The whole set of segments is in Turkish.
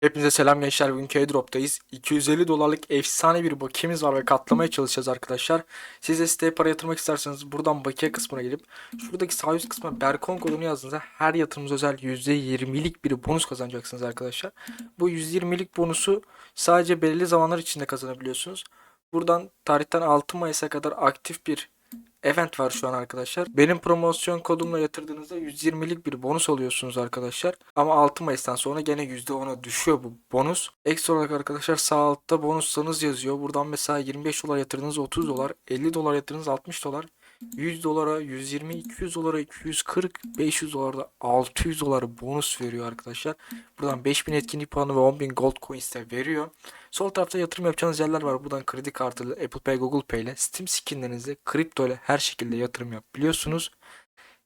Hepinize selam gençler. Bugünkü airdrop'tayız. 250 dolarlık efsane bir bakiyemiz var ve katlamaya çalışacağız arkadaşlar. Siz de para yatırmak isterseniz buradan bakiye kısmına gelip şuradaki sağ üst kısma Berkon kodunu yazdığınızda her yatırımınız özel %20'lik bir bonus kazanacaksınız arkadaşlar. Bu %20'lik bonusu sadece belirli zamanlar içinde kazanabiliyorsunuz. Buradan tarihten 6 Mayıs'a kadar aktif bir event var şu an arkadaşlar. Benim promosyon kodumla yatırdığınızda 120'lik bir bonus alıyorsunuz arkadaşlar. Ama 6 Mayıs'tan sonra gene %10'a düşüyor bu bonus. Ekstra olarak arkadaşlar sağ altta bonuslarınız yazıyor. Buradan mesela 25 dolar yatırdığınız 30 dolar, 50 dolar yatırdığınız 60 dolar, 100 dolara 120, 200 dolara 240, 500 dolarda 600 dolar bonus veriyor arkadaşlar. Buradan 5000 etkinlik puanı ve 10.000 gold coins de veriyor. Sol tarafta yatırım yapacağınız yerler var. Buradan kredi kartıyla, Apple Pay, Google Pay ile, Steam skinlerinizle, kripto ile her şekilde yatırım yapabiliyorsunuz.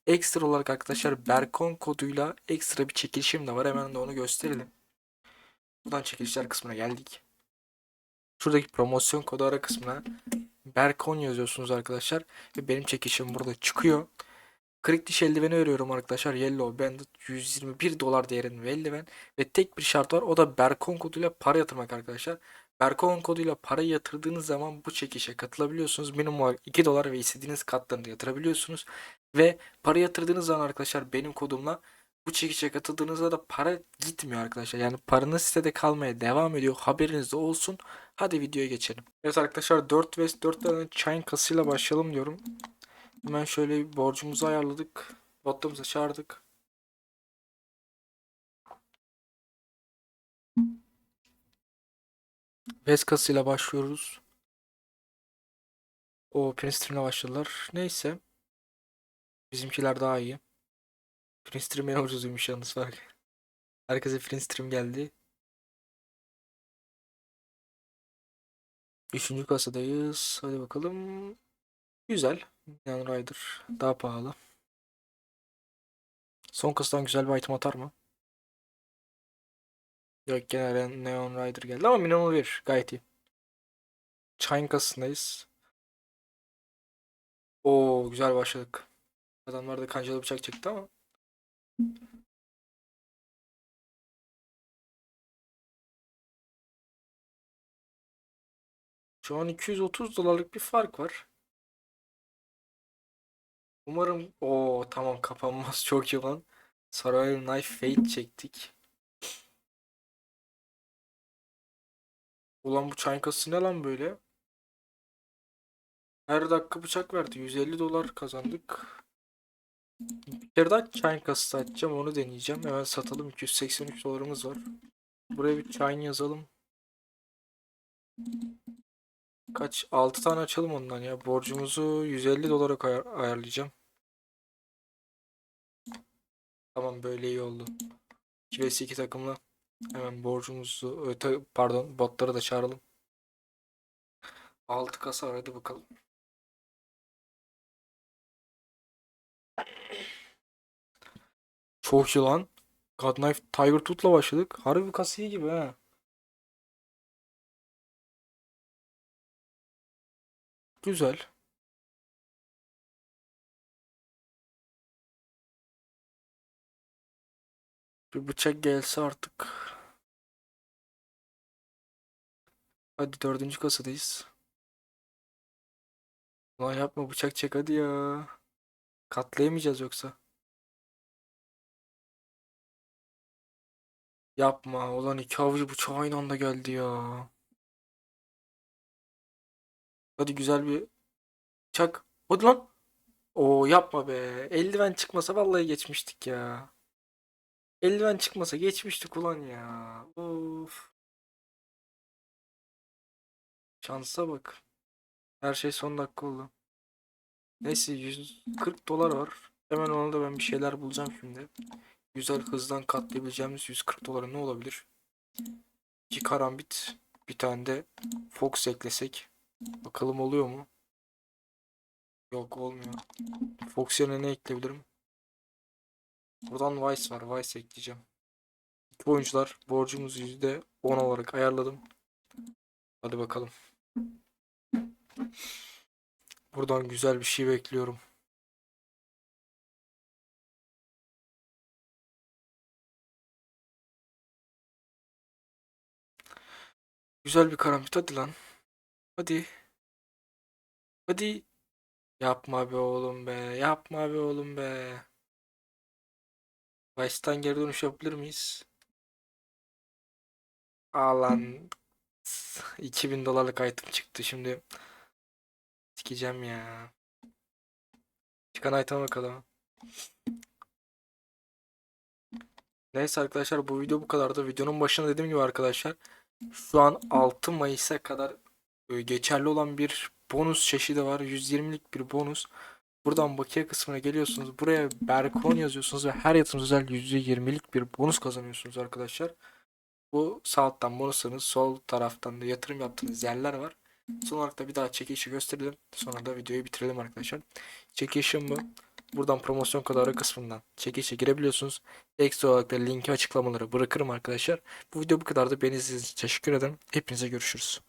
Ekstra olarak arkadaşlar Berkon koduyla ekstra bir çekilişim de var. Hemen de onu gösterelim. Buradan çekilişler kısmına geldik. Şuradaki promosyon kodu ara kısmına Berkon yazıyorsunuz arkadaşlar. Ve benim çekilişim burada çıkıyor. Kırık diş eldiveni veriyorum arkadaşlar. Yellow Bandit 121 dolar değerinde eldiven. Ve tek bir şart var. O da Berkon koduyla para yatırmak arkadaşlar. Berkon koduyla para yatırdığınız zaman bu çekişe katılabiliyorsunuz. Minimum olarak 2 dolar ve istediğiniz katlarını yatırabiliyorsunuz. Ve para yatırdığınız zaman arkadaşlar benim kodumla bu çekişe katıldığınızda da para gitmiyor arkadaşlar. Yani paranız sitede kalmaya devam ediyor. Haberiniz olsun. Hadi videoya geçelim. Evet arkadaşlar 4 West 4 tane Chain kasıyla başlayalım diyorum. Hemen şöyle bir borcumuzu ayarladık. Botlarımıza çağırdık. West kasıyla başlıyoruz. O Princeton'la başladılar. Neyse. Bizimkiler daha iyi. Princeton en ucuzuymuş yalnız fark. Herkese Princeton geldi. Üçüncü kasadayız. Hadi bakalım. Güzel. Neon Rider daha pahalı. Son kasadan güzel bir item atar mı? Yok gene Neon Rider geldi ama minimal bir gayet iyi. Chine kasasındayız. Oo güzel başladık. Adamlar da kancalı bıçak çekti ama. Şu an 230 dolarlık bir fark var. Umarım o tamam kapanmaz çok iyi lan. Survival Knife Fate çektik. Ulan bu çay kasası ne lan böyle? Her dakika bıçak verdi. 150 dolar kazandık. Bir daha çay kasası açacağım. Onu deneyeceğim. Hemen satalım. 283 dolarımız var. Buraya bir çay yazalım. Kaç? 6 tane açalım ondan ya. Borcumuzu 150 dolara ayar ayarlayacağım. Tamam böyle iyi oldu. 2 vs 2 takımla hemen borcumuzu öte pardon botları da çağıralım. 6 kasa var hadi bakalım. Çok iyi lan. Godknife Tiger Tooth'la başladık. Harbi iyi gibi ha. Güzel. Bir bıçak gelse artık. Hadi dördüncü kasadayız. Ulan yapma bıçak çek hadi ya. Katlayamayacağız yoksa. Yapma. Ulan iki avucu bıçağı aynı anda geldi ya. Hadi güzel bir bıçak. Hadi lan. Oo yapma be. Eldiven çıkmasa vallahi geçmiştik ya. Eldiven çıkmasa geçmiştik ulan ya. Of. Şansa bak. Her şey son dakika oldu. Neyse 140 dolar var. Hemen ona da ben bir şeyler bulacağım şimdi. Güzel hızdan katlayabileceğimiz 140 dolara ne olabilir? İki karambit. Bir tane de Fox eklesek. Bakalım oluyor mu? Yok olmuyor. Fox yerine ne ekleyebilirim? Buradan Vice var. Vice ekleyeceğim. İki oyuncular. Borcumuzu %10 olarak ayarladım. Hadi bakalım. Buradan güzel bir şey bekliyorum. Güzel bir karambit hadi lan. Hadi. Hadi. Yapma be oğlum be. Yapma be oğlum be. Baştan geri dönüş yapabilir miyiz? Aa lan. 2000 dolarlık item çıktı şimdi. Sikeceğim ya. Çıkan item'a bakalım. Neyse arkadaşlar bu video bu kadardı. Videonun başında dediğim gibi arkadaşlar şu an 6 Mayıs'a kadar e, geçerli olan bir bonus çeşidi var. 120'lik bir bonus. Buradan bakiye kısmına geliyorsunuz. Buraya Berkon yazıyorsunuz ve her yatırım özel %20'lik bir bonus kazanıyorsunuz arkadaşlar. Bu sağ alttan bonuslarınız, sol taraftan da yatırım yaptığınız yerler var. Son olarak da bir daha çekilişi gösterelim. Sonra da videoyu bitirelim arkadaşlar. Çekilişim bu. Buradan promosyon kararı kısmından çekilişe girebiliyorsunuz. Ekstra olarak da linki açıklamalara bırakırım arkadaşlar. Bu video bu kadardı. Beni izlediğiniz için teşekkür ederim. Hepinize görüşürüz.